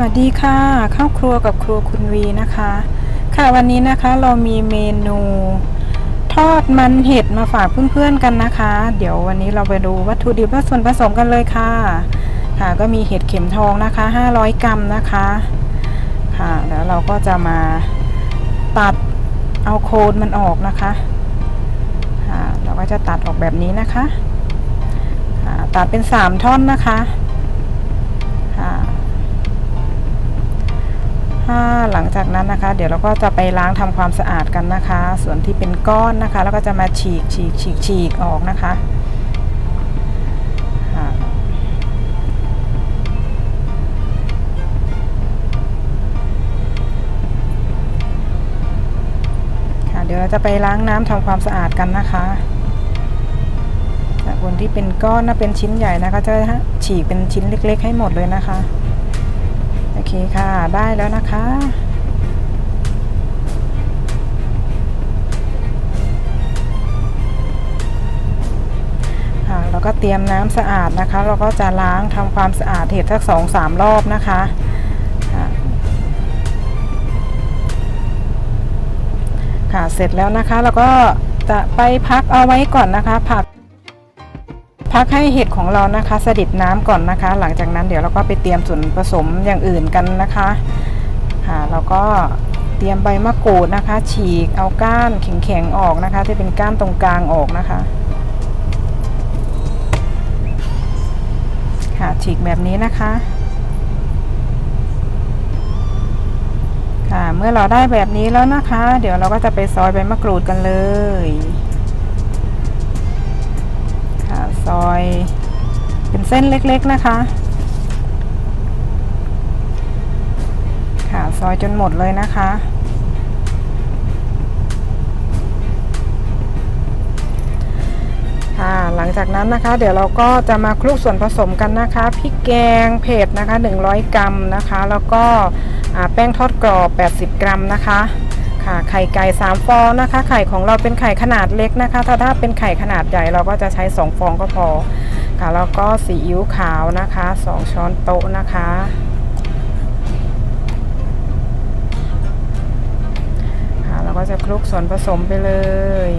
วัสดีค่ะข้าวครัวกับครัวคุณวีนะคะ ค่ะวันนี้นะคะเรามีเมนูทอดมันเห็ดมาฝากเพื่อนๆกันนะคะ เดี๋ยววันนี้เราไปดูวัตถุดิบและส่วนผสมกันเลยค่ะ ค่ะก็มีเห็ดเข็มทองนะคะ 500 กรัมนะคะ ค่ะแล้วเราก็จะมาตัดเอาโคนมันออกนะคะค่ะเราก็จะตัดออกแบบนี้นะคะค่ะตัดเป็น 3 ท่อนนะคะ หลังจากนั้นนะคะ เดี๋ยวเราก็จะไปล้างทำความสะอาดกันนะคะ ส่วนที่เป็นก้อนนะคะ แล้วก็จะมาฉีกฉีกฉีกฉีกออกนะคะค่ะเดี๋ยวเราจะไปล้างน้ำทำความสะอาดกันนะคะจากบนที่เป็นก้อนนะเป็นชิ้นใหญ่นะคะจะฉีกเป็นชิ้นเล็ก ๆ ให้หมดเลยนะคะ เคค่ะ ได้แล้วนะคะ ค่ะแล้วก็เตรียมน้ำสะอาดนะคะ เราก็จะล้างทำความสะอาดเห็ดสักสองสามรอบนะคะค่ะค่ะเสร็จแล้วนะคะเราก็จะไปพักเอาไว้ก่อนนะคะ ผัก พักให้เห็ดของเรานะคะสดิดน้ำก่อนนะคะ หลังจากนั้นเดี๋ยวเราก็ไปเตรียมส่วนผสมอย่างอื่นกันนะคะค่ะเราก็เตรียมใบมะกรูดนะคะ ฉีกเอาก้านแข็งๆออกนะคะ ที่เป็นก้านตรงกลางออกนะคะ ค่ะฉีกแบบนี้นะคะค่ะเมื่อเราได้แบบนี้แล้วนะคะ เดี๋ยวเราก็จะไปซอยใบมะกรูดกันเลย อยเป็นเส้นเล็กๆนะคะ ค่ะซอยจนหมดเลยนะคะ ค่ะหลังจากนั้นนะคะ เดี๋ยวเราก็จะมาคลุกส่วนผสมกันนะคะพริกแกงเผ็ดนะคะ 100 กรัมนะคะ แล้วก็แป้งทอดกรอบ 80 กรัมนะคะ ค่ะ ไข่ไก่3ฟองนะคะ ไข่ของเราเป็นไข่ขนาดเล็กนะคะ ถ้าถ้าเป็นไข่ขนาดใหญ่เราก็จะใช้ 2 ฟองก็พอ ค่ะ แล้วก็ซีอิ๊วขาวนะคะ 2 ช้อนโต๊ะนะคะ ค่ะ เราก็จะคลุกส่วนผสมไปเลย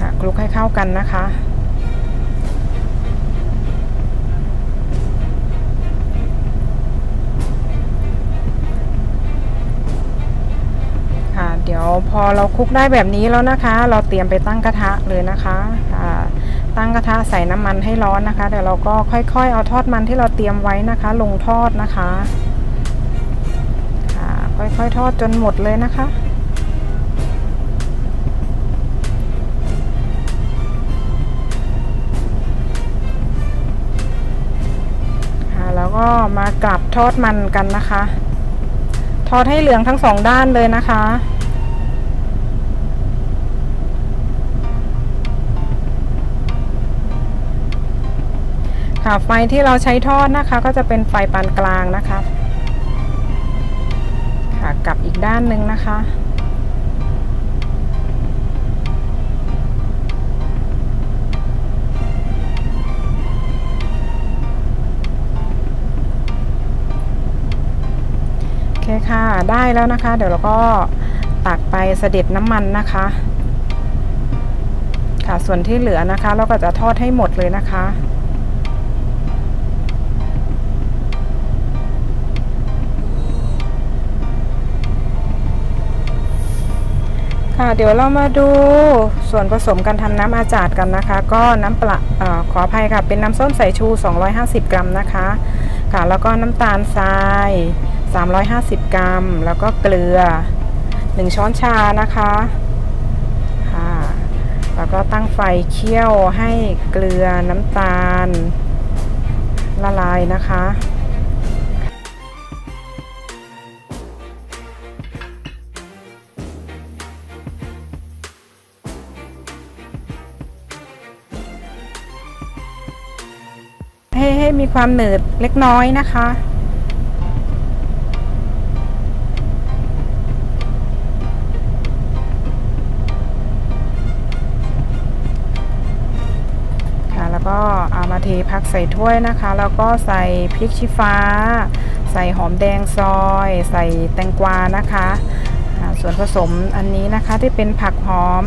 ค่ะ คลุกให้เข้ากันนะคะ เดี๋ยวพอเราคลุกได้แบบนี้แล้วนะคะ เราเตรียมไปตั้งกระทะเลยนะคะะตั้งกระทะใส่น้ำมันให้ร้อนนะคะเดี๋ยวเราก็ค่อยๆ เอาทอดมันที่เราเตรียมไว้นะคะ ลงทอดนะคะค่ะค่อยๆทอดจนหมดเลยนะคะแล้วก็มากลับทอดมันกันนะคะ ทอดให้เหลืองทั้งสองด้านเลยนะคะ ค่ะไฟที่เราใช้ทอดนะคะ ก็จะเป็นไฟปานกลางนะคะค่ะกลับอีกด้านหนึ่งนะคะโอเคค่ะ ได้แล้วนะคะ เดี๋ยวเราก็ตักไปเสด็จน้ำมันนะคะ ค่ะ ส่วนที่เหลือนะคะ เราก็จะทอดให้หมดเลยนะคะ ค่ะเดี๋ยวเรามาดูส่วนผสมการทำน้ำอาจาดกันนะคะ ก็น้ำปลาออขออภัยค่ะ เป็นน้ำส้มสายชู 250 กรัมนะคะ ค่ะ แล้วก็น้ำตาลทราย 350 กรัม แล้วก็เกลือ 1 ช้อนชานะคะค่ะ แล้วก็ตั้งไฟเคี่ยวให้เกลือน้ำตาลละลายนะคะ ให้ให้มีความเหนืดเล็กน้อยนะคะค่ะแล้วก็เอามาเทพักใส่ถ้วยนะคะ แล้วก็ใส่พริกชี้ฟ้า ใส่หอมแดงซอย ใส่แตงกวานะคะ ส่วนผสมอันนี้นะคะที่เป็นผักหอม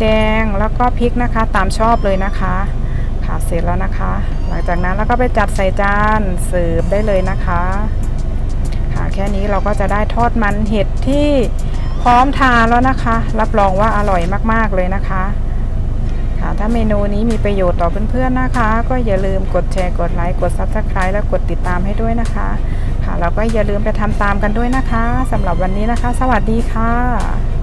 แดงแล้วก็พริกนะคะตามชอบเลยนะคะ เสร็จแล้วนะคะ หลังจากนั้นเราก็ไปจัดใส่จานเสิร์ฟได้เลยนะคะ ค่ะแค่นี้เราก็จะได้ทอดมันเห็ดที่พร้อมทานแล้วนะคะ รับรองว่าอร่อยมากๆเลยนะคะ ค่ะถ้าเมนูนี้มีประโยชน์ต่อเพื่อนๆนะคะ ก็อย่าลืมกดแชร์กดไลค์กด Subscribe และกดติดตามให้ด้วยนะคะ ค่ะแล้วก็อย่าลืมไปทำตามกันด้วยนะคะสำหรับวันนี้นะคะ สวัสดีค่ะ